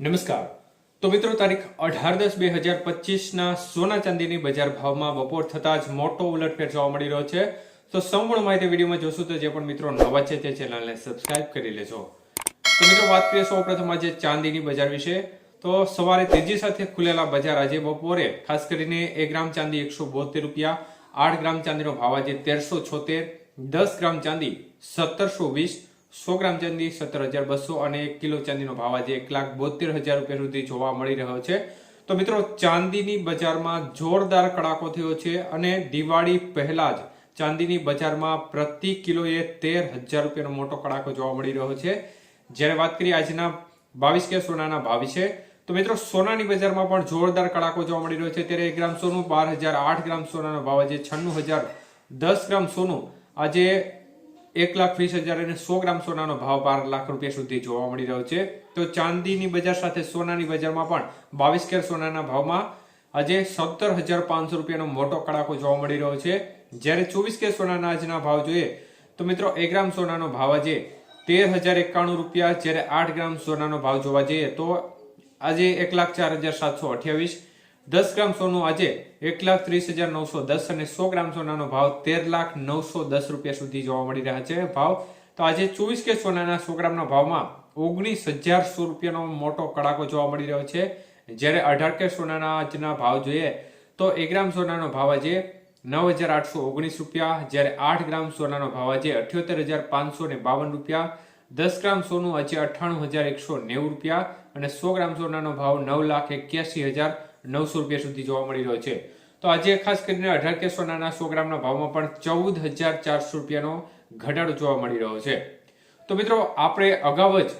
નમસ્કાર. તો મિત્રો, તારીખ અઢાર દસ બે હજાર પચીસના સોના ચાંદીની બજાર ભાવમાં બપોર થતાં જ મોટો ઉલટફેર જોવા મળી રહ્યો છે. તો સંપૂર્ણ માહિતી વિડીયોમાં જોશું તો જે પણ મિત્રો નવા છે તે ચેનલને સબસ્ક્રાઇબ કરી લેજો. તો મિત્રો, વાત કરીએ સૌ પ્રથમ આજે ચાંદીની બજાર વિશે. તો સવારે તેજી સાથે ખુલેલા બજાર આજે બપોરે, ખાસ કરીને એક ગ્રામ ચાંદી એકસો બોતેર રૂપિયા, આઠ ગ્રામ ચાંદીનો ભાવ આજે તેરસો છોતેર, દસ ગ્રામ ચાંદી સત્તરસો વીસ સો ગ્રામ ચાંદી સત્તર હજાર બસો અને એક કિલો ચાંદીનો ભાવ આજે એક લાખ બોતેર હજાર રૂપિયા સુધી જોવા મળી રહ્યો છે. તો મિત્રો, ચાંદીની બજારમાં જોરદાર કડાકો થયો છે અને દિવાળી પહેલા જ ચાંદીની બજારમાં પ્રતિ કિલોએ તેર હજાર રૂપિયાનો મોટો કડાકો જોવા મળી રહ્યો છે. જ્યારે વાત કરીએ આજના બાવીસ કે સોનાના ભાવ છે તો મિત્રો, સોનાની બજારમાં પણ જોરદાર કડાકો જોવા મળી રહ્યો છે. ત્યારે એક ગ્રામ સોનું બાર હજાર આઠ ગ્રામ સોનાનો ભાવ આજે છન્નું હજાર દસ ગ્રામ સોનું આજે એક લાખ વીસ હજાર અને સો ગ્રામ સોનાનો ભાવ બાર લાખ રૂપિયા સુધી જોવા મળી રહ્યો છે. તો ચાંદીની બજાર સાથે સોનાની બજારમાં પણ બાવીસ કેર સોનાના ભાવમાં આજે સત્તર હજાર પાંચસો રૂપિયાનો મોટો કડાકો જોવા મળી રહ્યો છે. જ્યારે ચોવીસ કે સોનાના આજના ભાવ જોઈએ, તો મિત્રો એક ગ્રામ સોનાનો ભાવ આજે તેર હજાર એકાણું રૂપિયા, જ્યારે આઠ ગ્રામ સોનાનો ભાવ જોવા જઈએ, તો આજે એક લાખ ચાર હજાર સાતસો અઠ્યાવીસ દસ ગ્રામ સોનું આજે એક લાખ ત્રીસ હજાર નવસો દસ અને સો ગ્રામ સોનાનો ભાવ તેર લાખ નવસો દસ રૂપિયા સુધી જોવા મળી રહ્યા છે. ભાવ તો આજે ચોવીસ કે સોનાના સો ગ્રામના ભાવમાં ઓગણીસ હજાર સો રૂપિયાનો મોટો કડાકો જોવા મળી રહ્યો છે. જ્યારે અઢાર કે સોનાના આજના ભાવ જોઈએ તો એક ગ્રામ સોનાનો ભાવ આજે નવ હજાર આઠસો ઓગણીસ રૂપિયા, જ્યારે આઠ ગ્રામ સોનાનો ભાવ આજે અઠ્યોતેર હજાર પાંચસો ને બાવન રૂપિયા, દસ ગ્રામ સોનું આજે અઠ્ઠાણું હજાર એકસો નેવું રૂપિયા અને સો ગ્રામ સોનાનો ભાવ નવ લાખ એક્યાસી હજાર નવસો રૂપિયા સુધી જોવા મળી રહ્યો છે. તો આજે ખાસ કરીને અઢાર કે સોનાના સો ગ્રામના ભાવમાં પણ ચૌદ હજાર ચારસો રૂપિયાનો ઘટાડો જોવા મળી રહ્યો છે. તો મિત્રો, આપણે અગાઉ જ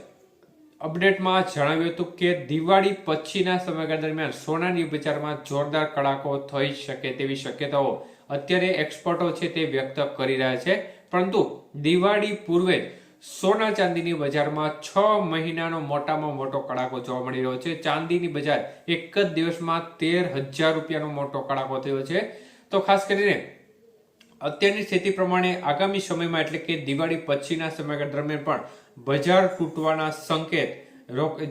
અપડેટમાં જણાવ્યું હતું કે દિવાળી પછીના સમયગાળા દરમિયાન સોનાની બજારમાં જોરદાર કડાકો થઈ શકે તેવી શક્યતાઓ અત્યારે એક્સપર્ટો છે તે વ્યક્ત કરી રહ્યા છે. પરંતુ દિવાળી પૂર્વે જ સોના ચાંદીની બજારમાં છ મહિનાનો મોટામાં મોટો કડાકો જોવા મળી રહ્યો છે. ચાંદીની બજાર એક જ દિવસમાં તેર હજાર રૂપિયાનો મોટો કડાકો થયો છે. તો ખાસ કરીને અત્યારની સ્થિતિ પ્રમાણે આગામી સમયમાં, એટલે કે દિવાળી પછીના સમયગાળા દરમિયાન પણ, બજાર તૂટવાના સંકેત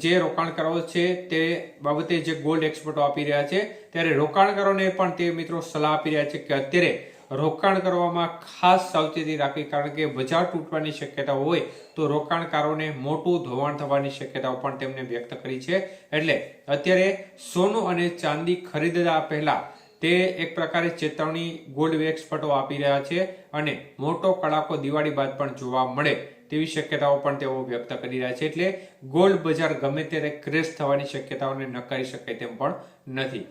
જે રોકાણકારો છે તે બાબતે જે ગોલ્ડ એક્સપર્ટો આપી રહ્યા છે, ત્યારે રોકાણકારોને પણ તે મિત્રો સલાહ આપી રહ્યા છે કે અત્યારે રોકાણ કરવામાં ખાસ સાવચેતી રાખવી કારણ કે બજાર તૂટવાની શક્યતા હોય તો રોકાણકારોને મોટું ધોવાણ થવાની શક્યતાઓ પણ તેમણે વ્યક્ત કરી છે. એટલે અત્યારે સોનું અને ચાંદી ખરીદતા પહેલા તે એક પ્રકારે ચેતવણી ગોલ્ડ એક્સપર્ટો આપી રહ્યા છે અને મોટો કડાકો દિવાળી બાદ પણ જોવા મળે તેવી શક્યતાઓ પણ તેઓ વ્યક્ત કરી રહ્યા છે. એટલે ગોલ્ડ બજાર ગમે ત્યારે ક્રેશ થવાની શક્યતાઓને નકારી શકાય તેમ પણ નથી.